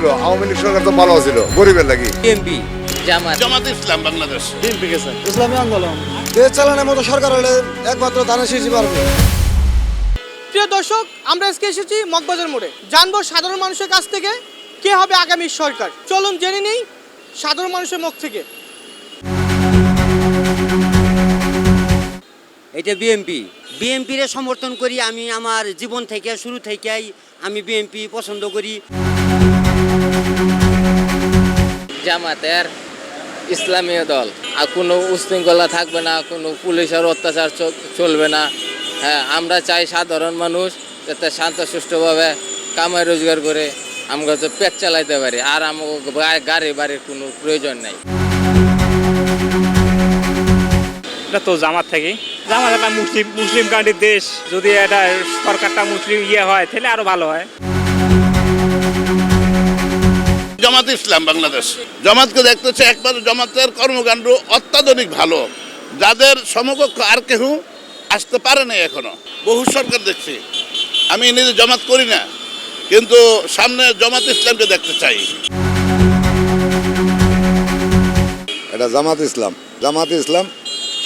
ছিল আওয়ামী লীগ সরকার তো ভালো ছিল গরিবের লাগি। বিএনপি জামাত। জামাত ইসলাম বাংলাদেশ। ইসলামী আন্দোলন। দেশ চালানোর মতো সরকার হলে একমাত্র ধানের শীষই পারবে প্রিয় দর্শক আমরা আজকে এসেছি মগবাজার মোড়ে। জানব সাধারণ মানুষের কাছ থেকে কে হবে আগামী সরকার। চলুন জেনে নেই সাধারণ মানুষের মুখ থেকে। এটা বিএনপি বিএনপির সমর্থন করি আমি আমার জীবন থেকে শুরু থেকেই আমি বিএনপি পছন্দ করি। জামাতের ইসলামীয় দল। আর কোনো উশৃঙ্খলা থাকবে না, কোনো পুলিশের অত্যাচার চলবে না। হ্যাঁ আমরা চাই সাধারণ মানুষ যাতে শান্ত, সুষ্ঠুভাবে কামাই রোজগার করে আমরা তো পেট চালাইতে পারি, আর আমাকে গাড়ি বাড়ির কোনো প্রয়োজন নাই। এটা তো জামাত থাকি জামাত একটা মুসলিম মুসলিম কান্ট্রির দেশ, যদি এটা সরকারটা মুসলিম ইয়ে হয়, তাহলে আরও ভালো হয়। জামাত ইসলাম বাংলাদেশ। জামাতকে দেখতে দেখতেছে একবার জামাতের কর্মকাণ্ড অত্যাধুনিক ভালো। যাদের সমকক্ষ আর কেউ আসতে পারে নাই এখনও। বহু সরকার দেখছি। আমি নিজে জামাত করি না কিন্তু সামনে জামাত ইসলামকে দেখতে চাই। এটা জামাত ইসলাম। জামাত ইসলাম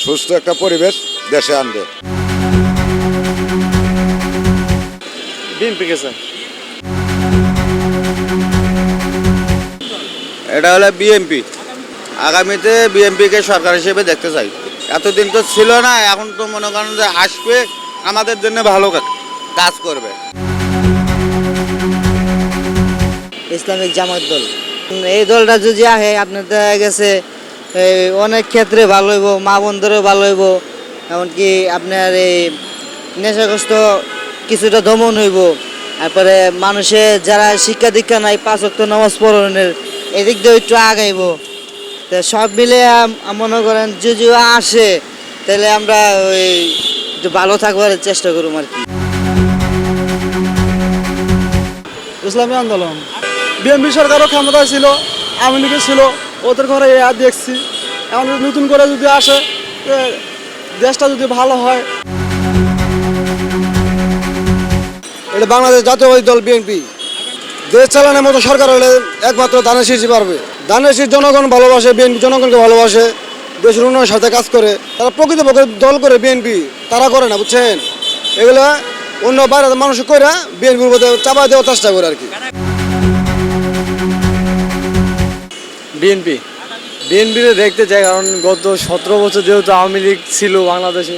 সুস্থ একটা পরিবেশ দেশে আনবে। বিএনপি গেছে এটা হলো বিএমপি আগামীতে বিএমপিকে সরকার হিসেবে দেখতে চাই। এতদিন তো ছিল না, এখন তো মনে করেন যে আসবে, আমাদের জন্য ভালো কাজ করবে। ইসলামিক জামাত দল। এই দলটা যদি আহে, আপনার দেখা গেছে অনেক ক্ষেত্রে ভালো হইব, মা বন্ধুরও ভালো হইব, এমনকি আপনার এই নেশাগ্রস্ত কিছুটা দমন হইব। তারপরে মানুষের যারা শিক্ষা দীক্ষা নাই, পাঁচ অক্ট নামাজ পড়নের এদিক দিয়ে একটু আগাইব। তো সব মিলে মনে করেন যদি আসে তাহলে আমরা ওই একটু ভালো থাকবার চেষ্টা করুম আর কি। ইসলামী আন্দোলন। বিএনপি সরকারও ক্ষমতায় ছিল আওয়ামী লীগের ছিল ওদের ঘরে আর দেখছি। এখন নতুন করে যদি আসে দেশটা যদি ভালো হয়। এটা বাংলাদেশ জাতীয়বাদী দল বিএনপি। দেশ চালানোর মতো সরকার হলে একমাত্র ধানের শীষই পারবে। ধানের শীষ জনগণ ভালোবাসে, বিএনপি জনগণকে ভালোবাসে, দেশের উন্নয়নের সাথে কাজ করে, তারা প্রকৃতপক্ষে দল করে বিএনপি, তারা করে না, বুঝছেন? এগুলো অন্য বাইরে মানুষ করে বিএনপির মধ্যে চাপা দেওয়ার চেষ্টা করে আর কি। বিএনপি। বিএনপিতে দেখতে চাই, কারণ গত সতেরো বছর যেহেতু আওয়ামী লীগ ছিল বাংলাদেশে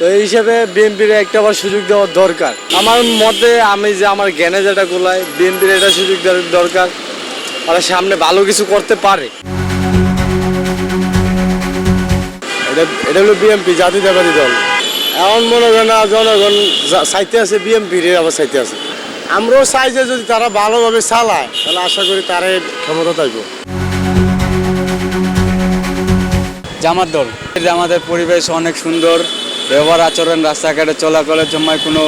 তো এই হিসাবে বিএনপির একটা আবার সুযোগ দেওয়ার দরকার। আমার মতে আমি যে আমার জ্ঞানে যেটা গোলাই বিএনপির এটা সুযোগ দেওয়ার দরকার। ওরা সামনে ভালো কিছু করতে পারে। এটা এটা হলো বিএনপি জাতীয়তাবাদী দল। এমন মনে করেন না জনগণ চাইতে আছে বিএনপির আবার চাইতে আছে। আমরাও চাই যে যদি তারা ভালোভাবে চালায় তাহলে আশা করি তারে ক্ষমতা থাকব। জামাত দল। আমাদের পরিবেশ অনেক সুন্দর। ব্যবহার আচরণ রাস্তাঘাটে চলাচলের সময় কোনো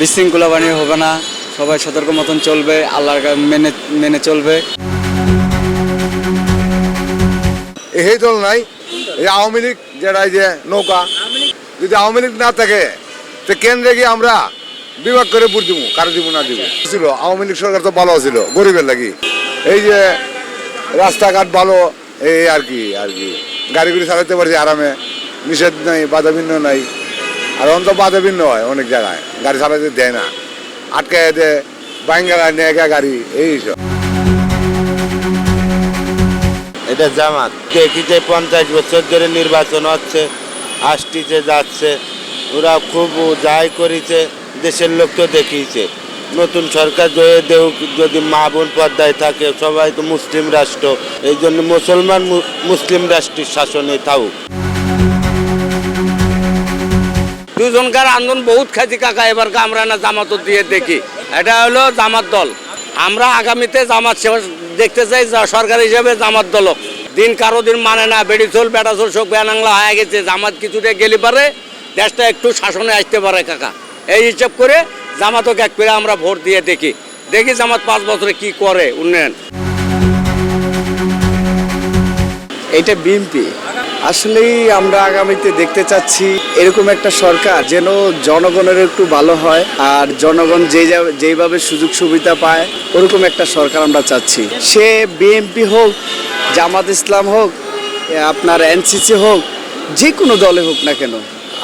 বিশৃঙ্খলা বানিয়ে হবে না। সবাই সতর্ক মতন চলবে, আল্লাহর মেনে মেনে চলবে। এই দল নাই, এই আওয়ামী লীগ যেটা যে নৌকা, যদি আওয়ামী লীগ না থাকে, তো কেন্দ্রে গিয়ে আমরা বিভাগ করে বুঝ দিব, কারও দিব, না দিব। ছিল, আওয়ামী লীগ সরকার তো ভালো ছিল, গরিবের লাগি। এই যে রাস্তাঘাট ভালো, এই আর কি আর কি। গাড়ি গুড়ি চালাতে পারছি আরামে। নিষেধ নাই, বাধা বিঘ্ন নাই। আর অন্ত বাধা বিঘ্ন হয় অনেক জায়গায়। গাড়ি চালাতে দেয় না। আটকায় দেয় বাইঙ্গালা নিয়ে গিয়ে গাড়ি, এই সব। এটা জামাত। দেখি যে পঞ্চাশ বছর ধরে নির্বাচন হচ্ছে, আসটিছে, যাচ্ছে, ওরা খুব যাই করেছে, দেশের লোক তো দেখিয়েছে। নতুন সরকার জয়ে দেউ যদি মা বোন পর্দায় থাকে, সবাই তো মুসলিম রাষ্ট্র, এই জন্য মুসলমান মুসলিম রাষ্ট্রের শাসনে থাকুক। দুজনকার আন্দোলন বহুত খাইছি কাকা এবার আমরা না জামাত দিয়ে দেখি। এটা হলো জামাত দল। আমরা আগামীতে জামাত দেখতে চাই সরকার হিসেবে জামাত দল দিন কারও দিন মানে না, বেড়ি চল বেটা চল সব বেনাংলা হয়ে গেছে। জামাত কিছুটা গেলে পারে, দেশটা একটু শাসনে আসতে পারে কাকা। এই হিসাব করে জামাতকে এক পেরে আমরা ভোট দিয়ে দেখি। দেখি জামাত পাঁচ বছরে কি করে উন্নয়ন। এইটা বিএনপি। আসলেই আমরা আগামীতে দেখতে চাচ্ছি এরকম একটা সরকার যেন জনগণের একটু ভালো হয় আর জনগণ যে যেইভাবে সুযোগ সুবিধা পায়, ওরকম একটা সরকার আমরা চাচ্ছি। সে বিএনপি হোক, জামাত ইসলাম হোক আপনার এনসিসি হোক, যে কোনো দলে হোক না কেন,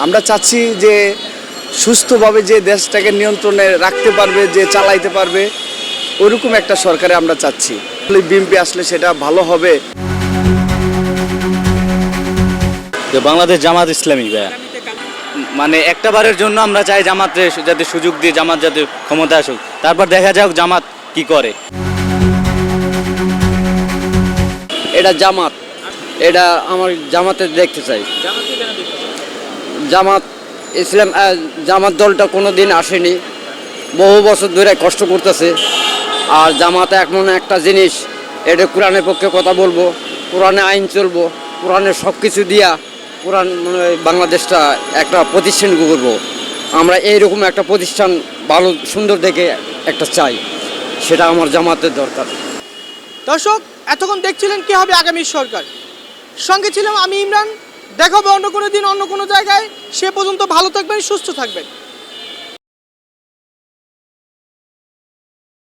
আমরা চাচ্ছি যে সুস্থভাবে যে দেশটাকে নিয়ন্ত্রণে রাখতে পারবে, যে চালাইতে পারবে, ওরকম একটা সরকারে আমরা চাচ্ছি। বিএনপি আসলে সেটা ভালো হবে। বাংলাদেশ জামাত ইসলামী, ভাইয়া। মানে একটা বারের জন্য আমরা চাই জামাতে যাতে সুযোগ দিয়ে জামাত যাতে ক্ষমতা আসুক। তারপর দেখা যাক জামাত কি করে। এটা জামাত। এটা আমার জামাতে দেখতে চাই। জামাত ইসলাম জামাত দলটা কোনো দিন আসেনি। বহু বছর ধরে কষ্ট করতেছে। আর জামাত এমন একটা জিনিস, এটা কোরআনের পক্ষে কথা বলব, কোরআনে আইন চলবো, কোরআনের সব কিছু দিয়া কোরআন মানে বাংলাদেশটা একটা প্রতিষ্ঠান করব আমরা এইরকম একটা প্রতিষ্ঠান ভালো, সুন্দর দেখে একটা চাই। সেটা আমার জামাতের দরকার। দর্শক, এতক্ষণ দেখছিলেন কি হবে আগামী সরকার। সঙ্গে ছিলাম আমি ইমরান। দেখাবো অন্য কোনো দিন, অন্য কোনো জায়গায়। সে পর্যন্ত ভালো থাকবেন, সুস্থ থাকবেন।